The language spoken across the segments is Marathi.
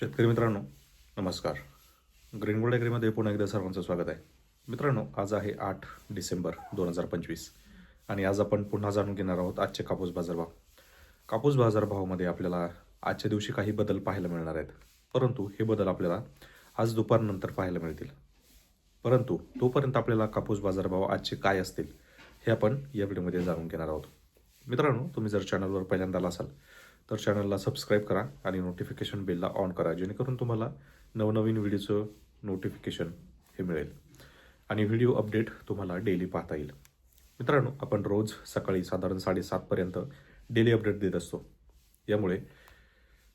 शेतकरी मित्रांनो नमस्कार. ग्रीन गोल्ड ॲग्रीमध्ये पुन्हा एकदा सर्वांचं स्वागत आहे. मित्रांनो आज आहे आठ डिसेंबर दोन हजार पंचवीस आणि आज आपण पुन्हा जाणून घेणार आहोत आजचे कापूस बाजारभाव कापूस बाजारभावामध्ये आपल्याला आजच्या दिवशी काही बदल पाहायला मिळणार आहेत. परंतु हे बदल आपल्याला आज दुपारनंतर पाहायला मिळतील. परंतु तोपर्यंत आपल्याला कापूस बाजारभाव आजचे काय असतील हे आपण या व्हिडिओमध्ये जाणून घेणार आहोत. मित्रांनो तुम्ही जर चॅनलवर पहिल्यांदा आला असाल तर चॅनलला सबस्क्राईब करा आणि नोटिफिकेशन बेलला ऑन करा जेणेकरून तुम्हाला नवनवीन व्हिडिओचं नोटिफिकेशन हे मिळेल. आणि व्हिडिओ अपडेट तुम्हाला डेली पाहता येईल. मित्रांनो आपण रोज सकाळी साधारण साडेसातपर्यंत डेली अपडेट देत असतो. यामुळे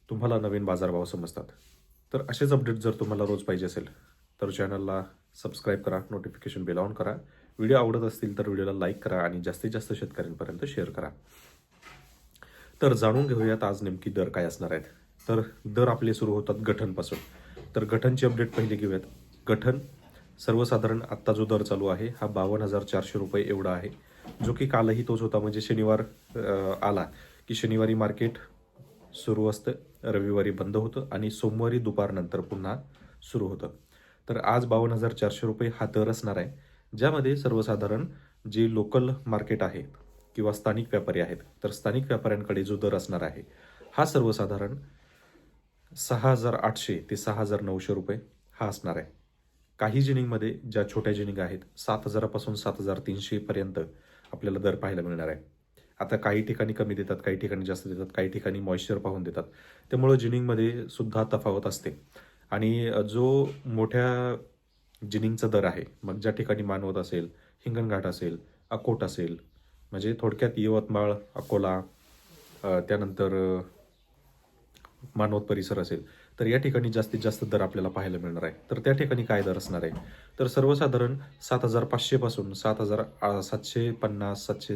तुम्हाला नवीन बाजारभाव समजतात. तर असेच अपडेट जर तुम्हाला रोज पाहिजे असेल तर चॅनलला सबस्क्राईब करा नोटिफिकेशन बेल ऑन करा. व्हिडिओ आवडत असतील तर व्हिडिओला लाईक करा आणि जास्तीत जास्त शेतकऱ्यांपर्यंत शेअर करा. तर जाणून घेऊयात आज नेमकी दर काय असणार आहेत. तर दर आपले सुरू होतात गठनपासून. तर गठनची अपडेट पहिले घेऊयात. गठन सर्वसाधारण आत्ता जो दर चालू आहे हा बावन्न हजार चारशे रुपये एवढा आहे. जो की कालही तोच होता म्हणजे शनिवार आला की शनिवारी मार्केट सुरू असतं रविवारी बंद होतं आणि सोमवारी दुपारनंतर पुन्हा सुरू होतं. तर आज बावन्न हजार चारशे रुपये हा दर असणार आहे ज्यामध्ये सर्वसाधारण जे लोकल मार्केट आहे किंवा स्थानिक व्यापारी आहेत तर स्थानिक व्यापाऱ्यांकडे जो दर असणार आहे हा सर्वसाधारण सहा हजार आठशे ते सहा हजार नऊशे रुपये हा असणार आहे. काही जिनिंगमध्ये ज्या छोट्या जिनिंग आहेत सात हजारापासून सात हजार तीनशेपर्यंत आपल्याला दर पाहायला मिळणार आहे. आता काही ठिकाणी कमी देतात काही ठिकाणी जास्त देतात काही ठिकाणी मॉइश्चर पाहून देतात. त्यामुळं जिनिंगमध्ये सुद्धा तफावत असते. आणि जो मोठ्या जिनिंगचा दर आहे मग ज्या ठिकाणी मानवत असेल हिंगणघाट असेल अकोट असेल म्हणजे थोडक्यात यवतमाळ अकोला त्यानंतर मानवत परिसर असेल. तर या ठिकाणी जास्तीत जास्त दर आपल्याला पाहायला मिळणार आहे. तर त्या ठिकाणी काय दर असणार आहे? तर सर्वसाधारण सात हजार पाचशेपासून सात हजार सातशे पन्नास सातशे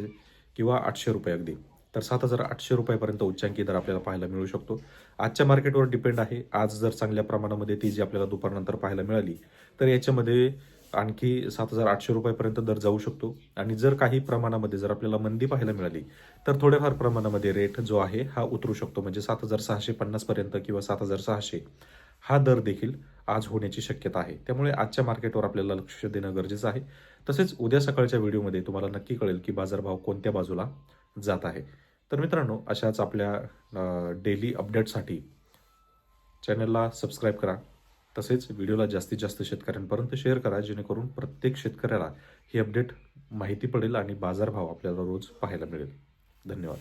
किंवा आठशे रुपये अगदी. तर सात हजार आठशे रुपयापर्यंत उच्चांकी दर आपल्याला पाहायला मिळू शकतो. आजच्या मार्केटवर डिपेंड आहे. आज जर चांगल्या प्रमाणामध्ये ती जी आपल्याला दुपारनंतर पाहायला मिळाली तर याच्यामध्ये आणखी सात हजार आठशे रुपयापर्यंत दर जाऊ शकतो. आणि जर काही प्रमाणामध्ये जर आपल्याला मंदी पाहायला मिळाली तर थोड्याफार प्रमाणामध्ये रेट जो आहे हा उतरू शकतो. म्हणजे सात हजार सहाशे पन्नासपर्यंत किंवा सात हजार सहाशे हा दर देखील आज होण्याची शक्यता आहे. त्यामुळे आजच्या मार्केटवर आपल्याला लक्ष देणं गरजेचं आहे. तसेच उद्या सकाळच्या व्हिडिओमध्ये तुम्हाला नक्की कळेल की बाजारभाव कोणत्या बाजूला जात आहे. तर मित्रांनो अशाच आपल्या डेली अपडेटसाठी चॅनलला सबस्क्राईब करा. तसेच व्हिडिओला जास्तीत जास्त शेतकऱ्यांपर्यंत शेअर करा जेणेकरून प्रत्येक शेतकऱ्याला ही अपडेट माहिती पडेल आणि बाजारभाव आपल्याला रोज पाहायला मिळेल. धन्यवाद.